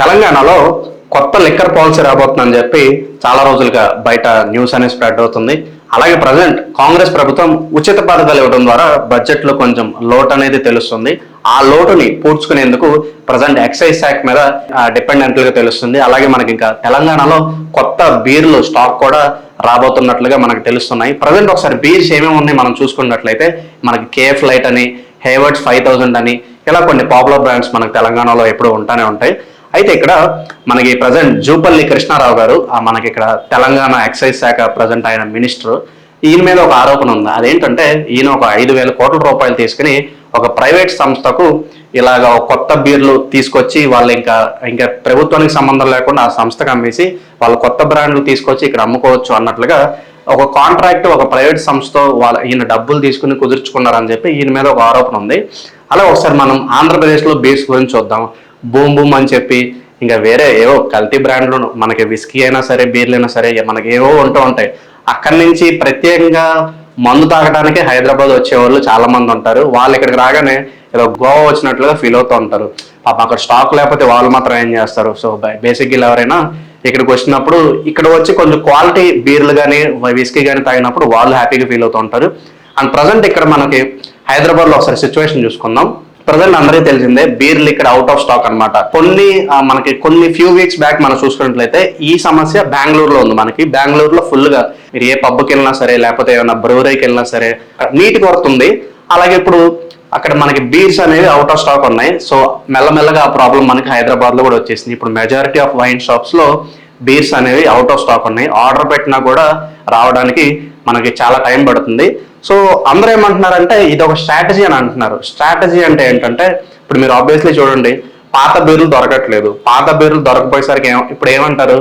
తెలంగాణలో కొత్త liquor policy రాబోతుందని చెప్పి చాలా రోజులుగా బయట న్యూస్ అనేది స్ప్రెడ్ అవుతుంది. అలాగే ప్రజెంట్ కాంగ్రెస్ ప్రభుత్వం ఉచిత పథకాలు ఇవ్వడం ద్వారా బడ్జెట్లో కొంచెం లోటు అనేది తెలుస్తుంది. ఆ లోటుని పూడ్చుకునేందుకు ప్రజెంట్ ఎక్సైజ్ శాఖ మీద డిపెండెంట్గా తెలుస్తుంది. అలాగే మనకి ఇంకా తెలంగాణలో కొత్త బీర్లు స్టాక్ కూడా రాబోతున్నట్లుగా మనకు తెలుస్తున్నాయి. ప్రజెంట్ ఒకసారి బీర్స్ ఏమేమి ఉన్నాయి మనం చూసుకున్నట్లయితే మనకి కేఎఫ్ లైట్ అని హేవర్డ్స్ ఫైవ్ థౌసండ్ అని ఇలా కొన్ని పాపులర్ బ్రాండ్స్ మనకు తెలంగాణలో ఎప్పుడూ ఉంటానే ఉంటాయి. అయితే ఇక్కడ మనకి ప్రజెంట్ జూపల్లి కృష్ణారావు గారు మనకి ఇక్కడ తెలంగాణ ఎక్సైజ్ శాఖ ప్రజెంట్ ఆయన మినిస్టర్ ఈయన మీద ఒక ఆరోపణ ఉంది. అదేంటంటే ఈయన ఒక ఐదు వేల కోట్ల రూపాయలు తీసుకుని ఒక ప్రైవేట్ సంస్థకు ఇలాగ కొత్త బీర్లు తీసుకొచ్చి వాళ్ళు ఇంకా ఇంకా ప్రభుత్వానికి సంబంధం లేకుండా ఆ సంస్థకు అమ్మేసి వాళ్ళు కొత్త బ్రాండ్లు తీసుకొచ్చి ఇక్కడ అమ్ముకోవచ్చు అన్నట్లుగా ఒక కాంట్రాక్ట్ ఒక ప్రైవేట్ సంస్థతో వాళ్ళ ఈయన డబ్బులు తీసుకుని కుదుర్చుకున్నారని చెప్పి ఈయన మీద ఒక ఆరోపణ ఉంది. అలా ఒకసారి మనం ఆంధ్రప్రదేశ్లో బీర్స్ గురించి చూద్దాం. బూమ్ బూమ్ అని చెప్పి ఇంకా వేరే ఏవో కల్తీ బ్రాండ్లు మనకి విస్కీ అయినా సరే బీర్లు అయినా సరే మనకి ఏవో ఉంటూ ఉంటాయి. అక్కడి నుంచి ప్రత్యేకంగా మందు తాగడానికి హైదరాబాద్ వచ్చేవాళ్ళు చాలా మంది ఉంటారు. వాళ్ళు ఇక్కడికి రాగానే ఏదో గోవా వచ్చినట్లుగా ఫీల్ అవుతూ ఉంటారు. పాప అక్కడ స్టాక్ లేకపోతే వాళ్ళు మాత్రం ఏం చేస్తారు? సో బేసిక్గా ఎవరైనా ఇక్కడికి వచ్చినప్పుడు ఇక్కడ వచ్చి కొంచెం క్వాలిటీ బీర్లు కానీ విస్కీ కానీ తాగినప్పుడు వాళ్ళు హ్యాపీగా ఫీల్ అవుతూ ఉంటారు. అండ్ ప్రజెంట్ ఇక్కడ మనకి హైదరాబాద్లో ఒకసారి సిచ్యువేషన్ చూసుకుందాం. ప్రజెంట్ అందరికీ తెలిసిందే బీర్లు ఇక్కడ అవుట్ ఆఫ్ స్టాక్ అన్నమాట. కొన్ని మనకి కొన్ని ఫ్యూ వీక్స్ బ్యాక్ మనం చూసుకున్నట్లయితే ఈ సమస్య బెంగళూరులో ఉంది మనకి. బెంగళూరులో ఫుల్గా మీరు ఏ పబ్కి వెళ్ళినా సరే లేకపోతే ఏమైనా బ్రూవరీకి వెళ్ళినా సరే నీటి కొరత ఉంది. అలాగే ఇప్పుడు అక్కడ మనకి బీర్స్ అనేవి అవుట్ ఆఫ్ స్టాక్ ఉన్నాయి. సో మెల్లమెల్లగా ఆ ప్రాబ్లం మనకి హైదరాబాద్లో కూడా వచ్చేసింది. ఇప్పుడు మెజారిటీ ఆఫ్ వైన్ షాప్స్లో బీర్స్ అనేవి అవుట్ ఆఫ్ స్టాక్ ఉన్నాయి. ఆర్డర్ పెట్టినా కూడా రావడానికి మనకి చాలా టైం పడుతుంది. సో అందరూ ఏమంటున్నారంటే ఇది ఒక స్ట్రాటజీ అని అంటున్నారు. స్ట్రాటజీ అంటే ఏంటంటే ఇప్పుడు మీరు ఆబ్వియస్లీ చూడండి పాత బీర్లు దొరకట్లేదు. పాత బీర్లు దొరకపోయేసరికి ఇప్పుడు ఏమంటారు?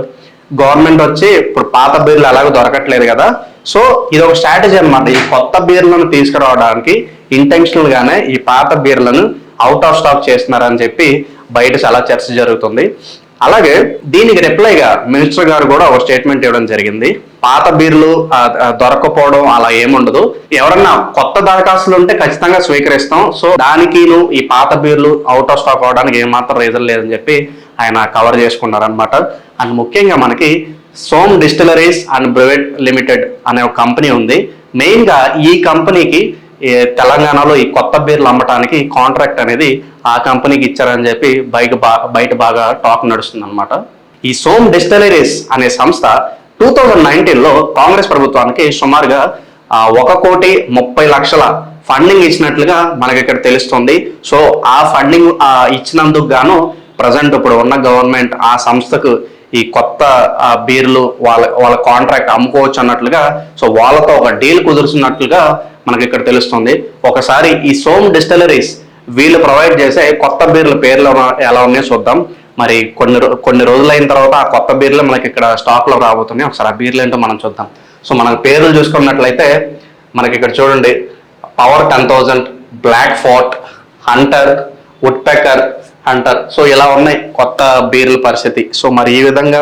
గవర్నమెంట్ వచ్చి ఇప్పుడు పాత బీర్లు అలాగే దొరకట్లేదు కదా. సో ఇది ఒక స్ట్రాటజీ అన్నమాట. ఈ కొత్త బీర్లను తీసుకురావడానికి ఇంటెన్షనల్ గానే ఈ పాత బీర్లను అవుట్ ఆఫ్ స్టాక్ చేస్తున్నారని చెప్పి బయట చాలా చర్చ జరుగుతుంది. అలాగే దీనికి రిప్లైగా మినిస్టర్ గారు కూడా ఒక స్టేట్మెంట్ ఇవ్వడం జరిగింది. పాత బీర్లు దొరకపోవడం అలా ఏముండదు. ఎవరన్నా కొత్త దరఖాస్తులు ఉంటే ఖచ్చితంగా స్వీకరిస్తాం. సో దానికిను ఈ పాత బీర్లు అవుట్ ఆఫ్ స్టాక్ అవడానికి ఏమాత్రం రీజన్ లేదని చెప్పి ఆయన కవర్ చేసుకున్నారనమాట అండ్ ముఖ్యంగా మనకి Som distilleries and private limited అనే ఒక కంపెనీ ఉంది. మెయిన్గా ఈ కంపెనీకి తెలంగాణలో ఈ కొత్త బీర్లు అమ్మటానికి కాంట్రాక్ట్ అనేది ఆ కంపెనీకి ఇచ్చారని చెప్పి బయట బయట బాగా టాక్ నడుస్తుంది అనమాట ఈ సోమ్ డిస్టలరీస్ అనే సంస్థ టూ థౌజండ్ నైన్టీన్లో కాంగ్రెస్ ప్రభుత్వానికి సుమారుగా ఒక కోటి ముప్పై లక్షల ఫండింగ్ ఇచ్చినట్లుగా మనకి ఇక్కడ తెలుస్తుంది. సో ఆ ఫండింగ్ ఇచ్చినందుకు గాను ప్రజెంట్ ఇప్పుడు ఉన్న గవర్నమెంట్ ఆ సంస్థకు ఈ కొత్త బీర్లు వాళ్ళ వాళ్ళ కాంట్రాక్ట్ అమ్ముకోవచ్చు అన్నట్లుగా సో వాళ్ళతో ఒక డీల్ కుదురుతున్నట్లుగా మనకి ఇక్కడ తెలుస్తుంది. ఒకసారి ఈ సోమ్ డిస్టిలరీస్ వీళ్ళు ప్రొవైడ్ చేసే కొత్త బీర్ల పేర్లు ఎలా ఉన్నాయో చూద్దాం. మరి కొన్ని కొన్ని రోజులైన తర్వాత ఆ కొత్త బీర్లు మనకి ఇక్కడ స్టాక్లో రాబోతున్నాయి. ఒకసారి ఆ బీర్లు ఏంటో మనం చూద్దాం. సో మనకు పేర్లు చూసుకున్నట్లయితే మనకి ఇక్కడ చూడండి. Power ten thousand black fort hunter woodpecker అంటారు. సో ఇలా ఉన్నాయి కొత్త బీర్ల పరిస్థితి. సో మరి ఈ విధంగా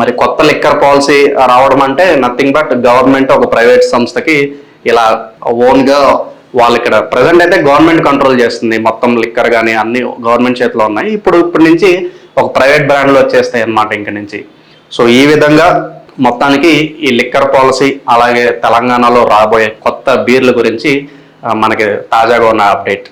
మరి కొత్త లిక్కర్ పాలసీ రావడం అంటే నథింగ్ బట్ గవర్నమెంట్ ఒక ప్రైవేట్ సంస్థకి ఇలా ఓన్గా వాళ్ళు ఇక్కడ ప్రజెంట్ అయితే గవర్నమెంట్ కంట్రోల్ చేస్తుంది. మొత్తం లిక్కర్ కానీ అన్ని గవర్నమెంట్ చేతిలో ఉన్నాయి. ఇప్పుడు ఇప్పటి నుంచి ఒక ప్రైవేట్ బ్రాండ్లు వచ్చేస్తాయి అన్నమాట ఇంక నుంచి. సో ఈ విధంగా మొత్తానికి ఈ లిక్కర్ పాలసీ అలాగే తెలంగాణలో రాబోయే కొత్త బీర్ల గురించి మనకి తాజాగా ఉన్న అప్డేట్